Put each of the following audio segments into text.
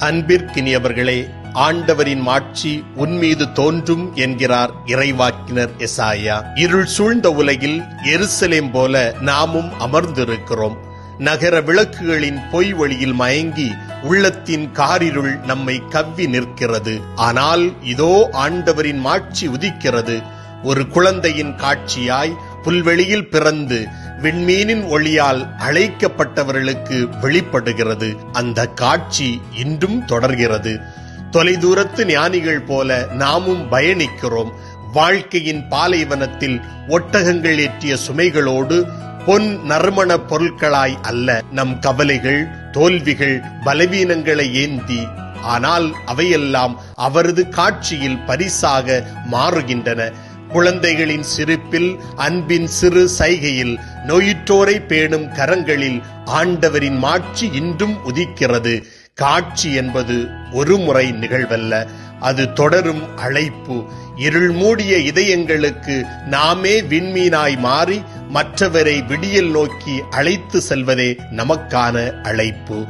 அன்பிற்கினியவர்களே ஆண்டவரின் மாட்சி உன்மீது தோன்றும் என்கிறார் இறைவாக்கினர் எசாயா. இருள் சூழ்ந்த உலகில் எருசலேம் போல நாமும் அமர்ந்திருக்கிறோம். நகர விளக்குகளின் பொய் வழியில் மயங்கி உள்ளத்தின் காரிருள் நம்மை கவ்வி நிற்கிறது. ஆனால் இதோ ஆண்டவரின் மாட்சி உதிக்கிறது. ஒரு குழந்தையின் காட்சியாய் புல்வெளியில் பிறந்து விண்மீனின் ஒளியால் அழைக்கப்பட்டவர்களுக்கு வெளிப்படுகிறது. அந்த காட்சி இன்றும் தொடர்கிறது. தொலைதூரத்து ஞானிகள் போல நாமும் பயணிக்கிறோம். வாழ்க்கையின் பாலைவனத்தில் ஒட்டகங்கள் ஏற்றிய சுமைகளோடு பொன் நறுமண பொருட்களாய் அல்ல நம் கவலைகள் தோல்விகள் பலவீனங்களை ஏந்தி ஆனால் அவையெல்லாம் அவரது காட்சியில் பரிசாக மாறுகின்றன. குழந்தைகளின் சிரிப்பில் அன்பின் சிறு சைகையில் நோயுற்றோரை பேணும் கரங்களில் ஆண்டவரின் மாட்சி இன்றும் உதிக்கிறது. காட்சி என்பது ஒரு முறை நிகழ்வல்ல அது தொடரும் அழைப்பு. இருள் மூடிய இதயங்களுக்கு நாமே விண்மீனாய் மாறி மற்றவரை விடியல் நோக்கி அழைத்து செல்வதே நமக்கான அழைப்பு.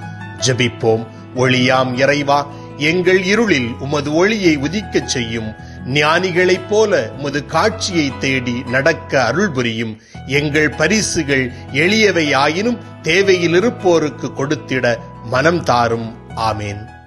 ஜெபிப்போம். ஒளியாம் இறைவா எங்கள் இருளில் உமது ஒளியை உதிக்கச் செய்யும். ஞானிகளைப் போல உமது காட்சியை தேடி நடக்க அருள் புரியும். எங்கள் பரிசுகள் எளியவை ஆயினும் தேவையில் இருப்போருக்கு கொடுத்திட மனம் தாரும். ஆமேன்.